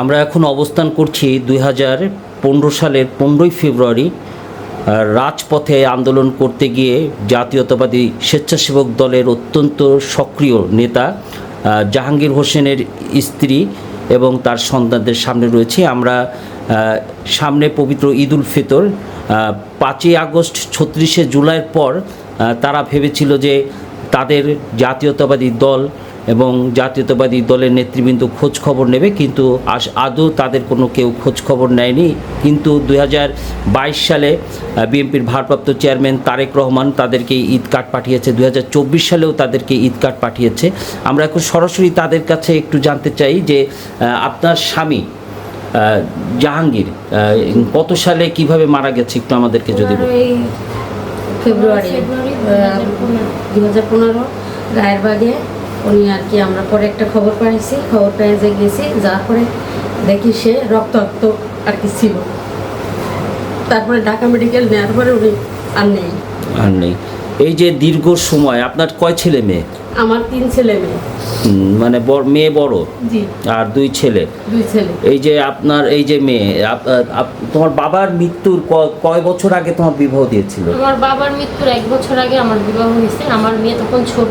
আমরা এখন অবস্থান করছি দুই হাজার পনেরো সালের পনেরোই ফেব্রুয়ারি রাজপথে আন্দোলন করতে গিয়ে জাতীয়তাবাদী স্বেচ্ছাসেবক দলের অত্যন্ত সক্রিয় নেতা জাহাঙ্গীর হোসেনের স্ত্রী এবং তার সন্তানদের সামনে রয়েছে। আমরা সামনে পবিত্র ঈদ উল ফিতর পাঁচই আগস্ট ছত্রিশে জুলাইয়ের পর তারা ভেবেছিল যে তাদের জাতীয়তাবাদী দল এবং জাতীয়তাবাদী দলের নেতৃবৃন্দ খোঁজ খবর নেবে কিন্তু আস- আদৌ তাদের কোনো কেউ খোঁজ খবর নেয়নি। কিন্তু দু হাজার বাইশ সালে বিএনপির ভারপ্রাপ্ত চেয়ারম্যান তারেক রহমান তাদেরকে ঈদ কার্ড পাঠিয়েছে। দুই হাজার চব্বিশ সালেও তাদেরকে ঈদ কার্ড পাঠিয়েছে। আমরা এখন সরাসরি তাদের কাছে একটু জানতে চাই যে আপনার স্বামী জাহাঙ্গীর কত সালে কীভাবে মারা গেছে? একটু আমাদেরকে যদি ফেব্রুয়ারি দুই হাজার পনেরো রায়েরবাগে উনি আর কি আমরা পরে একটা খবর পাইছি খবর পেয়ে যে গেছি যার পরে দেখি সে রক্তাক্ত আর কি ছিল। তারপরে ঢাকা মেডিকেল নেওয়ার পরে উনি আর নেই। আর নেই। এই যে দীর্ঘ সময় আপনার কয় ছেলে মেয়ে? আমার তিন ছেলে মেয়ে। মানে বড়- মেয়ে বড়? জি। আর দুই ছেলে? দুই ছেলে। এই যে আপনার এই যে মেয়ে তোমার বাবার মৃত্যুর কয় বছর আগে তোমার বিবাহ দিয়েছিল? আমার বাবার মৃত্যুর এক বছর আগে আমার বিবাহ হয়েছে আমার মেয়ে তখন ছোট।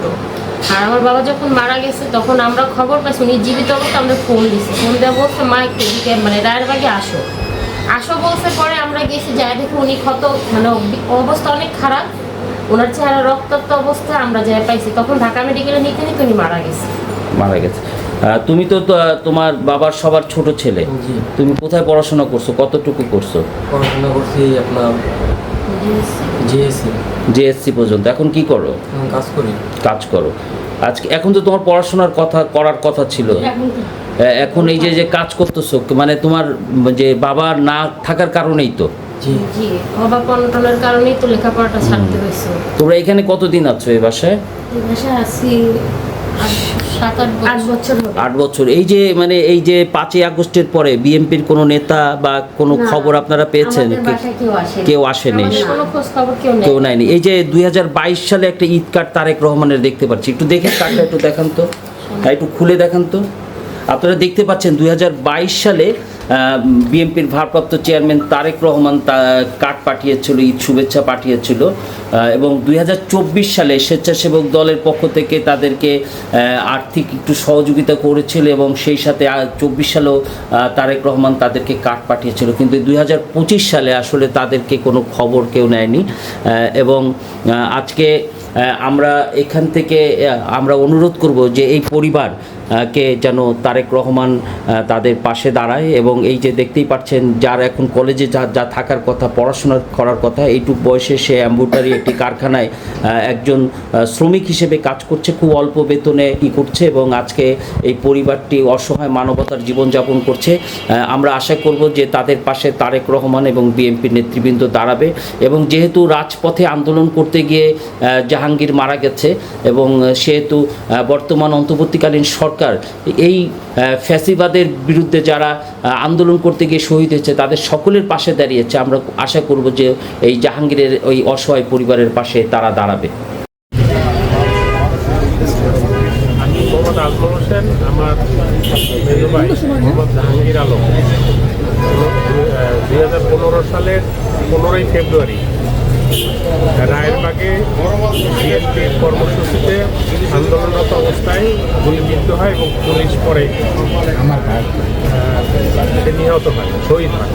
আর আমার বাবা যখন মারা গেছে তখন আমরা খবর পাইছি উনি জীবিত অবস্থা আমরা ফোন দিছি। ফোন দেওয়া বলছে মা একটু এদিকে মানে রায়েরবাগে আসো। আসো বলছে পরে আমরা গেছি যাই দেখি উনি ক্ষত মানে অব- অবস্থা অনেক খারাপ। ওনার চেহারা রক্তাক্ত অবস্থা আমরা যাই পাইছি। তখন ঢাকা মেডিকেলে নিতে নিতে উনি মারা গেছে। মারা গেছে। আহ, তুমি তো তো- তোমার বাবার সবার ছোট ছেলে। তুমি কোথায় পড়াশোনা করছ? কতটুকু করছ? পড়াশোনা করছি আপনার জিএসসি জেএসসি পর্যন্ত। এখন কি করো? কাজ করি। কাজ করো। আজকে এখন তো তোমার পড়াশোনার কথা করার কথা ছিল। এখন এই যে যে কাজ করতেছো মানে তোমার যে বাবা না থাকার কারণেই তো? জি। জি অভাব অনটনের কারণেই তো লেখাপড়াটা ছাড়তে হয়েছে। তোমরা এখানে কতদিন আছো এই বাসায়? বাসায় আছি সাত আট বছর। বছর আট বছর। এই যে মানে এই যে পাঁচই আগস্টের পরে বিএনপির কোনো নেতা বা কোনো খবর আপনারা পেয়েছেন কেউ আসেনি। কেউ নেয়নি। এই যে দুই হাজার বাইশ সালে একটা ঈদ কার্ড তারেক রহমানের দেখতে পাচ্ছি। একটু দেখে কার্ডটা একটু দেখান তো। একটু খুলে দেখান তো। আপনারা দেখতে পাচ্ছেন দুই হাজার বাইশ সালে বিএনপির ভারপ্রাপ্ত চেয়ারম্যান তারেক রহমান কার্ড পাঠিয়েছিল, ঈদ শুভেচ্ছা পাঠিয়েছিল এবং দুই হাজার চব্বিশ সালে স্বেচ্ছাসেবক দলের পক্ষ থেকে তাদেরকে আর্থিক একটু সহযোগিতা করেছিল এবং সেই সাথে চব্বিশ সালেও তারেক রহমান তাদেরকে কার্ড পাঠিয়েছিল। কিন্তু দুই হাজার পঁচিশ সালে আসলে তাদেরকে কোনো খবর কেউ নেয়নি এবং আজকে আমরা এখান থেকে আমরা অনুরোধ করব যে এই পরিবার কে যেন তারেক রহমান তাদের পাশে দাঁড়ায় এবং এই যে দেখতেই পাচ্ছেন যার এখন কলেজে যা যা থাকার কথা, পড়াশোনা করার কথা, এইটুক বয়সে সে অ্যাম্বুটারি একটি কারখানায় একজন শ্রমিক হিসেবে কাজ করছে, খুব অল্প বেতনে ই করছে এবং আজকে এই পরিবারটি অসহায় মানবতার জীবনযাপন করছে। আমরা আশা করব যে তাদের পাশে তারেক রহমান এবং বিএনপির নেতৃবৃন্দ দাঁড়াবে এবং যেহেতু রাজপথে আন্দোলন করতে গিয়ে জাহাঙ্গীর মারা গেছে এবং সেহেতু বর্তমান অন্তর্বর্তীকালীন সরকার এই ফ্যাসিবাদের বিরুদ্ধে যারা আন্দোলন করতে গিয়ে শহীদ হয়েছে, তাদের সকলের পাশে দাঁড়িয়েছে। আমরা আশা করব যে এই জাহাঙ্গীরের ওই অসহায় পরিবারের পাশে তারা দাঁড়াবে। আমি জাহাঙ্গীর আলম। দুই হাজার পনেরো সালের পনেরোই ফেব্রুয়ারি বিএনপির কর্মসূচিতে আন্দোলনরত অবস্থায় গুলিবিদ্ধ হয় এবং পুলিশ পরে আমার নিহত হয় শহীদ হয়।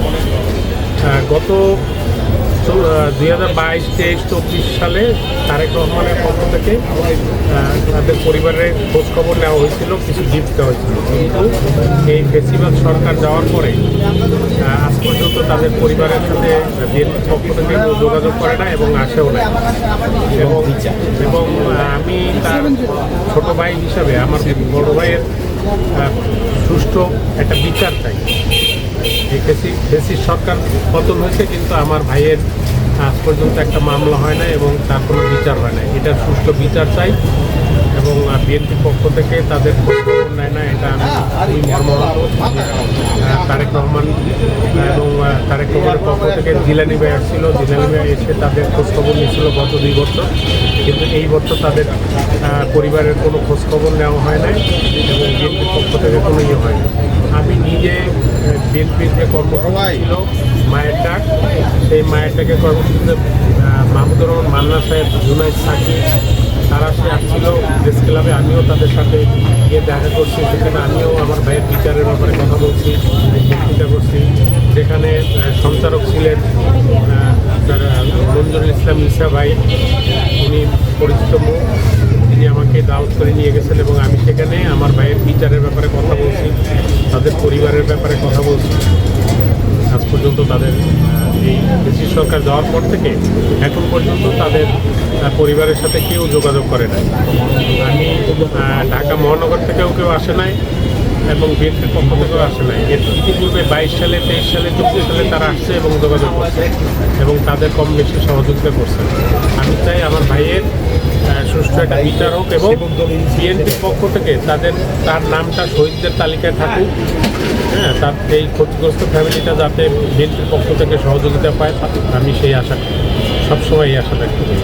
গত দুই হাজার বাইশ তেইশ চব্বিশ সালে তারেক রহমানের পক্ষ থেকে তাদের পরিবারের খোঁজ খবর নেওয়া হয়েছিল কিছু গিফট দেওয়া হয়েছিল। কিন্তু এই ফেস্টিভ্যাল সরকার যাওয়ার পরে তাদের পরিবারের সাথে পক্ষ থেকে যোগাযোগ করে না এবং আসেও না। এবং এবং আমি তার ছোট ভাই হিসাবে আমার বড় ভাইয়ের সুষ্ঠু একটা বিচার চাই। ফেসি ফেসির সরকার পতন হয়েছে কিন্তু আমার ভাইয়ের আজ পর্যন্ত একটা মামলা হয় না এবং তার কোনো বিচার হয় না এটার সুষ্ঠু বিচার চাই। এবং বিএনপির পক্ষ থেকে তাদের খোঁজখবর নেয় না, এটা আমি মর্মাহত। তারেক রহমান এবং তারেক রহমানের পক্ষ থেকে জিলানি ভাই আসছিল। জিলানি ভাই এসে তাদের খোঁজখবর নিয়েছিল গত দুই বছর। কিন্তু এই বছর তাদের পরিবারের কোনো খোঁজখবর নেওয়া হয় নাই এবং বিএনপির পক্ষ থেকে কোনো ইয়ে হয় আমি নিজে বিএনপির যে কর্মসূচি ছিল, মায়ের ডাক, সেই মায়ের ডাকে কর্মসূচিতে মাহমুদুর রহমান, মান্না সাহেব, জুনাইদ সাকি তারা সে আসছিল প্রেস ক্লাবে আমিও তাদের সাথে গিয়ে দেখা করছি সেখানে আমিও আমার ভাইয়ের বিচারের ব্যাপারে কথা বলছি বক্তৃতা করছি। যেখানে আহ, সঞ্চালক ছিলেন মঞ্জুরুল ইসলাম ইসা ভাই উনি পরিচিত তিনি আমাকে দাওয়াত করে নিয়ে গেছেন এবং আমি সেখানে আমার ভাইয়ের বিচারের ব্যাপারে কথা বলছি তাদের পরিবারের ব্যাপারে কথা বলছি। আজ পর্যন্ত তাদের এই ব্রিটিশ সরকার যাওয়ার পর থেকে এখন পর্যন্ত তাদের পরিবারের সাথে কেউ যোগাযোগ করে নাই। আমি ঢাকা মহানগর থেকেও কেউ আসে নাই এবং বিএনপির পক্ষ থেকেও আসে নাই। এর ইতিপূর্বে বাইশ সালে তেইশ সালে চব্বিশ সালে তারা আসছে এবং যোগাযোগ করছে এবং তাদের কম বেশি সহযোগিতা করছে। আমি চাই আমার ভাইয়ের সুষ্ঠু একটা বিচার হোক এবং বিএনপির পক্ষ থেকে তাদের তার নামটা শহীদদের তালিকায় থাকুক। হ্যাঁ তার এই ক্ষতিগ্রস্ত ফ্যামিলিটা যাতে বিএনপির পক্ষ থেকে সহযোগিতা পায় আমি সেই আশা সবসময় এই আশা ব্যক্ত করি।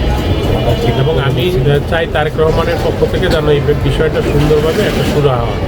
এবং আমি চাই তারেক রহমানের পক্ষ থেকে যেন এই বিষয়টা সুন্দরভাবে একটা সুরাহা হয়।